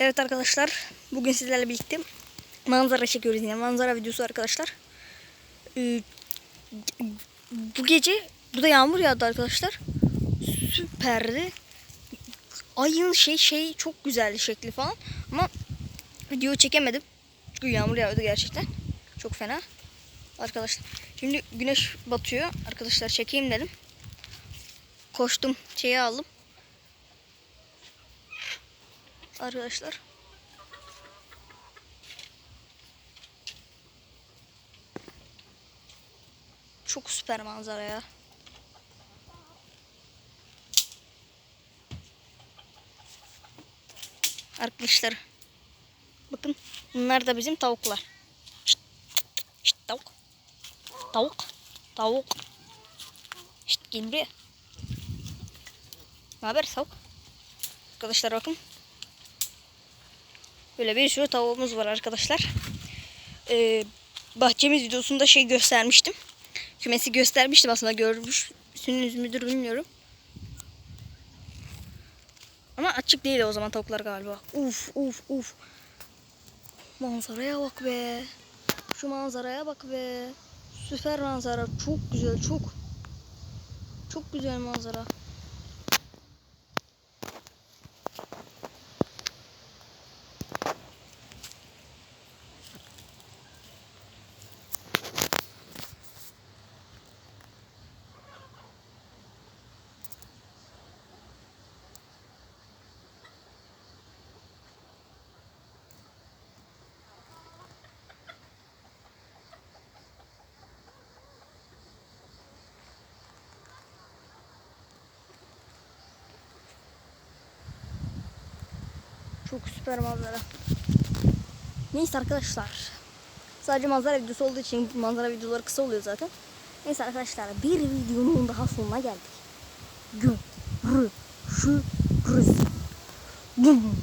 Evet arkadaşlar bugün sizlerle birlikte manzara çekiyoruz yine manzara videosu arkadaşlar. Ee, bu gece burada yağmur yağdı arkadaşlar. Süperdi. Ayın şey şey çok güzeldi şekli falan ama video çekemedim. Çünkü yağmur yağıyordu gerçekten. Çok fena. Arkadaşlar şimdi güneş batıyor. Arkadaşlar çekeyim dedim. Koştum şeyi aldım. Arkadaşlar. Çok süper manzara ya. Arkadaşlar. Bakın bunlar da bizim tavuklar. Şşt, tavuk. Tavuk. Tavuk. Şşt, gel buraya. Ne haber tavuk? Arkadaşlar bakın. Böyle bir sürü tavuğumuz var arkadaşlar. Ee, bahçemiz videosunda şey göstermiştim. Kümesi göstermiştim aslında görmüşsünüz müdür bilmiyorum. Ama açık değil o zaman tavuklar galiba. Uf uf uf. Manzaraya bak be. Şu manzaraya bak be. Süper manzara. Çok güzel çok. Çok güzel manzara. Çok süper manzara. Neyse arkadaşlar. Sadece manzara videosu olduğu için manzara videoları kısa oluyor zaten. Neyse arkadaşlar bir videonun daha sonuna geldik. Görüşürüz. Bum.